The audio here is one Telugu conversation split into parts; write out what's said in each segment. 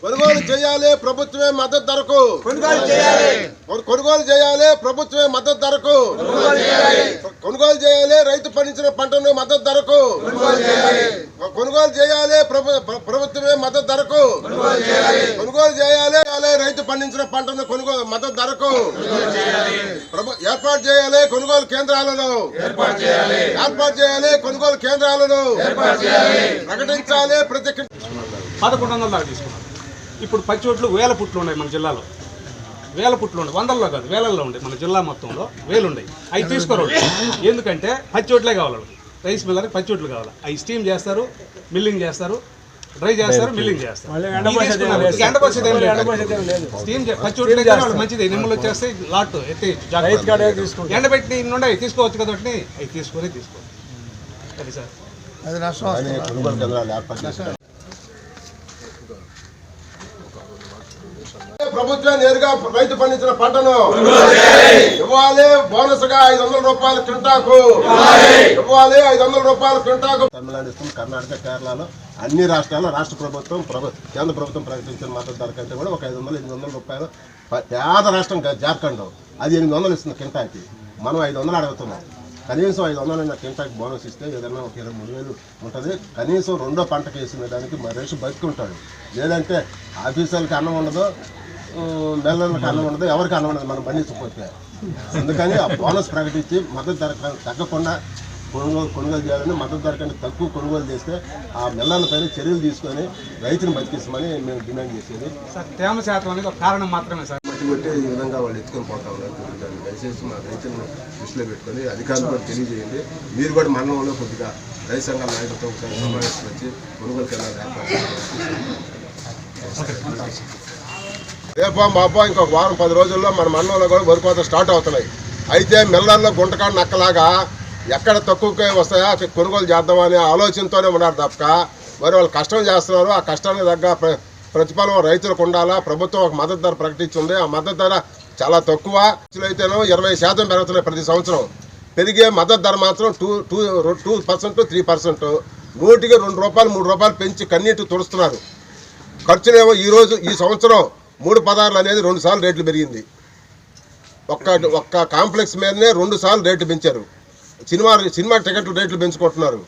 కొనుగోలు చేయాలి ప్రభుత్వమే మద్దతు ధరకు. కొనుగోలు చేయాలి. కొను- కొనుగోలు చేయాలి ప్రభుత్వమే మద్దతు ధరకు. కొనుగోలు చేయాలి. రైతు పండించిన పంటను మద్దతు ధరకు. కొనుగోలు చేయాలి. ప్రభు- ప్ర- ప్రభుత్వమే మద్దతు ధరకు. కొనుగోలు చేయాలి. చేయాలి రైతు పండించిన పంటను కొనుగోలు మద్దతు ధరకు. ఏర్పాటు చేయాలి కొనుగోలు కేంద్రాలను. ఏర్పాటు చేయాలి. కొనుగోలు కేంద్రాలను. ప్రకటించాలి ప్రతి పదకొండు వందల దాకా ఇప్పుడు పచ్చి ఒట్లు వేల పుట్లు ఉన్నాయి మన జిల్లాలో. వేల పుట్లు ఉన్నాయి. వందల్లో కాదు వేలల్లో ఉండే మన జిల్లా మొత్తంలో వేలు ఉన్నాయి అవి తీసుకోరు ఎందుకంటే పచ్చి ఒట్లే కావాలి రైస్ మిల్లర్కి పచ్చి ఒట్లు కావాలి. అవి స్టీమ్ చేస్తారు మిల్లింగ్ చేస్తారు డ్రై చేస్తారు మిల్లింగ్ చేస్తారు. మంచిది. నిమ్మలు వచ్చేస్తే లాట్ ఎత్తి. ఎండబెట్టి నుండి అవి తీసుకోవచ్చు కదా అవి తీసుకొని తీసుకోవాలి అది సార్ అని కొనుగోలు కేంద్రాలు ఏర్పాటు చేశారు ప్రభుత్వం నేరుగా రైతు పండించిన పంటను ఇవ్వాలి. బోనస్గా ఐదు వందల రూపాయల క్వింటాకు. ఇవ్వాలి. ఐదు వందల రూపాయల క్వింటాకు. తమిళనాడు కర్ణాటక కేరళలో అన్ని రాష్ట్రాల్లో రాష్ట్ర ప్రభుత్వం కేంద్ర ప్రభుత్వం ప్రకటించిన మద్దతు ధర కంటే కూడా ఒక ఐదు వందలు ఎనిమిది వందల రూపాయలు పేద రాష్ట్రం జార్ఖండ్. అది ఎనిమిది వందలు ఇస్తుంది కింటాకి మనం ఐదు వందలు అడుగుతున్నాం. కనీసం ఐదు వందలు కింటాకి బోనస్ ఇస్తే ఏదైనా ఒక ఇరవై మూడు వేలు ఉంటుంది. కనీసం రెండో పంటకు వేసిన దానికి మరేసి బతుకుంటాడు లేదంటే ఆఫీసర్కి అన్నం ఉండదు నెలలకు అన్నం ఉండదు ఎవరికి అన్నం ఉండదు మనం పండించకపోతే అందుకని ఆ బోనస్ ప్రకటించి మద్దతు ధర క- తగ్గకుండా కొనుగోలు కొనుగోలు చేయాలని మద్దతు ధర కంటే తక్కువ కొనుగోలు చేస్తే ఆ మిల్లల పైన చర్యలు తీసుకొని రైతుని బతికిస్తామని మేము డిమాండ్ చేసేది. సార్ తేమ శాతం అనేది ఒక కారణం మాత్రమే సార్. కొట్టి ఈ విధంగా వాళ్ళు ఎత్తుకొని పోతా ఉన్నారు. దాన్ని దయచేసి మా రైతులను దృష్టిలో పెట్టుకొని అధికారులు కూడా తెలియజేయండి. మీరు కూడా మండలంలో కొద్దిగా రైతు సంఘాల నాయకులతో ఒకసారి సమావేశం వచ్చి కొనుగోలు కేంద్రాలు ఏర్పాటు. రేపా మాపో ఇంకొక వారం పది రోజుల్లో మన మండలంలో కూడా వరి స్టార్ట్ అవుతున్నాయి. అయితే మిల్లర్లో గుంటకాడ నక్కలాగా ఎక్కడ తక్కువకే వస్తాయో కొనుగోలు చేద్దామనే ఆలోచనతోనే ఉన్నారు తప్ప మరి వాళ్ళు కష్టం చేస్తున్నారు ఆ కష్టానికి తగ్గ ప్ర- ప్రతిఫలం రైతులకు ఉండాలా ప్రభుత్వం ఒక మద్దతు ధర ప్రకటించింది. ఆ మద్దతు ధర చాలా తక్కువ. అయితేనో ఇరవై శాతం పెరుగుతున్నాయి ప్రతి సంవత్సరం. పెరిగే మద్దతు ధర మాత్రం two two two percent three percent. నూటికి రెండు రూపాయలు మూడు రూపాయలు పెంచి కన్నీటి తుడుస్తున్నారు. ఖర్చులేమో ఈరోజు ఈ సంవత్సరం మూడు పదార్లు అనేది రెండు సార్లు రేట్లు పెరిగింది. ఒక్క ఒక్క కాంప్లెక్స్ మీదనే రెండు సార్లు రేట్లు పెంచారు. సినిమా సినిమా టికెట్లు రేట్లు పెంచుకుంటున్నారు.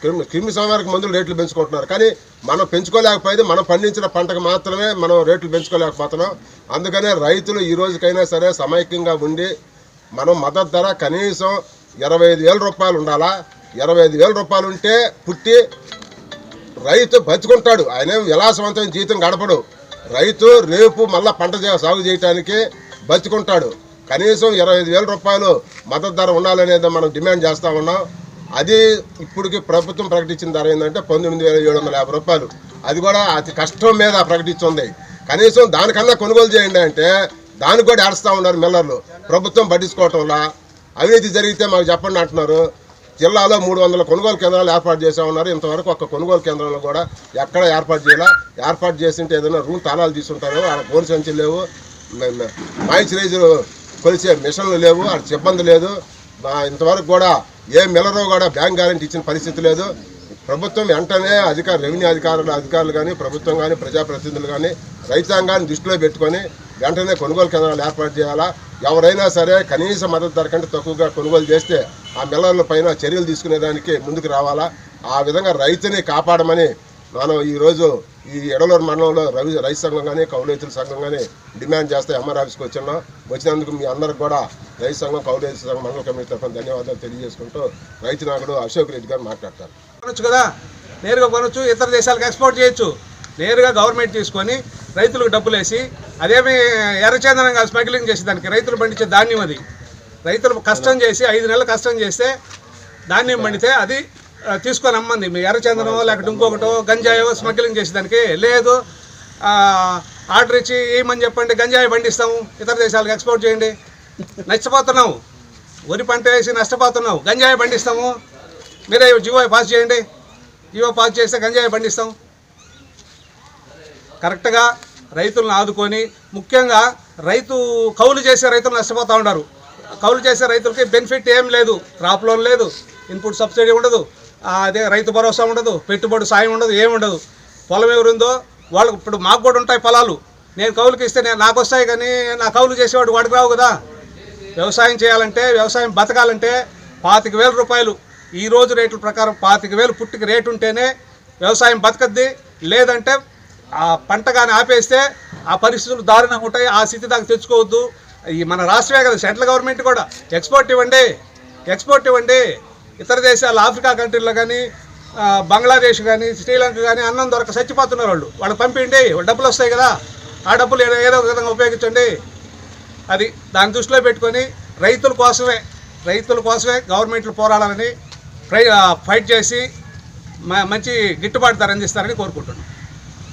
క్రిమి క్రిమి సంహారక మందులు రేట్లు పెంచుకుంటున్నారు. కానీ మనం పెంచుకోలేకపోయేది మనం పండించిన పంటకు మాత్రమే మనం రేట్లు పెంచుకోలేకపోతున్నాం. అందుకనే రైతులు ఈ రోజుకైనా సరే సమైక్యంగా ఉండి మనం మద్దతు ధర కనీసం ఇరవై ఐదు వేల రూపాయలు ఉండాలా? ఇరవై ఐదు వేల రూపాయలు ఉంటే పుట్టి రైతు బతుకుంటాడు. ఆయన విలాసవంతమైన జీవితం గడపడు. రైతు రేపు మళ్ళా పంట చే- సాగు చేయడానికి బతుకుంటాడు. కనీసం ఇరవై ఐదు వేల రూపాయలు మద్దతు ధర ఉండాలనేది మనం డిమాండ్ చేస్తా ఉన్నాం. అది ఇప్పటికి ప్రభుత్వం ప్రకటించిన ధర ఏంటంటే పంతొమ్మిది వేల ఏడు వందల యాభై రూపాయలు. అది కూడా అతి కష్టం మీద ప్రకటించింది కనీసం దానికన్నా కొనుగోలు చేయండి అంటే దానికి కూడా ఏడుస్తూ ఉన్నారు మిల్లర్లు. ప్రభుత్వం పట్టించుకోవటంలా అవినీతి జరిగితే మాకు చెప్పండి అంటున్నారు. జిల్లాలో మూడు వందల కొనుగోలు కేంద్రాలు ఏర్పాటు చేసామన్నారు ఇంతవరకు ఒక్క కొనుగోలు కేంద్రంలో కూడా ఎక్కడ ఏర్పాటు చేయాలా. ఏర్పాటు చేసింటే ఏదైనా రూమ్ తాళాలు తీసుంటారు ఆడ ఫోన్ సంచులు లేవు. మాయిశ్చరైజర్ కొలిసే మిషన్లు లేవు. ఆడ సిబ్బంది లేదు. ఇంతవరకు కూడా ఏ మిల్లరు కూడా బ్యాంక్ గ్యారెంటీ ఇచ్చిన పరిస్థితి లేదు. ప్రభుత్వం వెంటనే అధికార రెవెన్యూ అధికారులు అధికారులు కానీ ప్రభుత్వం కానీ ప్రజాప్రతినిధులు కానీ రైతాంగాన్ని దృష్టిలో పెట్టుకొని వెంటనే కొనుగోలు కేంద్రాలు ఏర్పాటు చేయాలా? ఎవరైనా సరే కనీస మద్దతు ధర కంటే తక్కువగా కొనుగోలు చేస్తే ఆ మిల్లర్ల పైన చర్యలు తీసుకునేదానికి ముందుకు రావాలా? ఆ విధంగా రైతుని కాపాడమని మనం ఈరోజు ఈ ఎడలూరు మండలంలో రవి రైతు సంఘం కానీ కౌలు రైతుల సంఘం కానీ డిమాండ్ చేస్తే ఎంఆర్ ఆఫీస్కి వచ్చినాం. వచ్చినందుకు మీ అందరికి కూడా రైతు సంఘం కౌలు రైతు సంఘం మండల కమిటీ తరఫున ధన్యవాదాలు తెలియజేసుకుంటూ రైతు నాయకుడు అశోక్ రెడ్డి గారు మాట్లాడతారు. కొనొచ్చు కదా? నేరుగా కొనొచ్చు ఇతర దేశాలకు ఎక్స్పోర్ట్ చేయొచ్చు. నేరుగా గవర్నమెంట్ తీసుకొని రైతులకు డబ్బులు వేసి అదేమి ఎర్రచందనంగా స్మగ్లింగ్ చేసి దానికి రైతులు పండించే ధాన్యం అది. రైతులు కష్టం చేసి ఐదు నెలలు కష్టం చేస్తే ధాన్యం పండితే అది తీసుకొని అమ్మంది. మీ ఎర్రచందనమో లేకపోతే ఇంకొకటో గంజాయో స్మగ్లింగ్ చేసేదానికి లేదు. ఆర్డర్ ఇచ్చి ఏమని చెప్పండి? గంజాయి పండిస్తాము. ఇతర దేశాలకు ఎక్స్పోర్ట్ చేయండి. నష్టపోతున్నాము వరి పంట వేసి నష్టపోతున్నావు. గంజాయి పండిస్తాము. మీరే జీవో పాస్ చేయండి. జీవో పాస్ చేస్తే గంజాయి పండిస్తాం. కరెక్ట్గా రైతులను ఆదుకొని ముఖ్యంగా రైతు కౌలు చేసే రైతులు నష్టపోతూ ఉన్నారు. కౌలు చేసే రైతులకి బెనిఫిట్ ఏం లేదు. క్రాప్ లోన్ లేదు ఇన్పుట్ సబ్సిడీ ఉండదు అదే రైతు భరోసా ఉండదు పెట్టుబడి సాయం ఉండదు ఏమి ఉండదు. పొలం ఎవరుందో వాళ్ళకు ఇప్పుడు మాకు కూడా ఉంటాయి పొలాలు. నేను కౌలుకి ఇస్తే నేను నాకు వస్తాయి కానీ నా కౌలు చేసేవాడు వాడికి రావు కదా. వ్యవసాయం చేయాలంటే వ్యవసాయం బతకాలంటే పాతిక వేల రూపాయలు. ఈ రోజు రేట్ల ప్రకారం పాతిక వేలు పుట్టికి రేటు ఉంటేనే వ్యవసాయం బతకద్ది. లేదంటే ఆ పంట కానీ ఆపేస్తే ఆ పరిస్థితులు దారుణంగా ఉంటాయి ఆ స్థితి దాకా తెచ్చుకోవద్దు. ఈ మన రాష్ట్రమే కదా సెంట్రల్ గవర్నమెంట్ కూడా. ఎక్స్పోర్ట్ ఇవ్వండి ఎక్స్పోర్ట్ ఇవ్వండి. ఇతర దేశాలు ఆఫ్రికా కంట్రీలో కానీ బంగ్లాదేశ్ కానీ శ్రీలంక కానీ అన్నం దొరక చచ్చిపోతున్నారు వాళ్ళు. వాళ్ళకి పంపిండి వాళ్ళు డబ్బులు వస్తాయి కదా. ఆ డబ్బులు ఏదో ఏదో ఒక విధంగా ఉపయోగించండి. అది దాని దృష్టిలో పెట్టుకొని రైతుల కోసమే రైతుల కోసమే గవర్నమెంట్లు పోరాడాలని ప్రై ఫైట్ చేసి మ- మంచి గిట్టుబాటు ధర అందిస్తారని కోరుకుంటున్నాను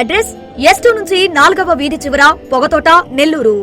address S నుంచి నాలుగవ వీధి చివర పొగతోట నెల్లూరు.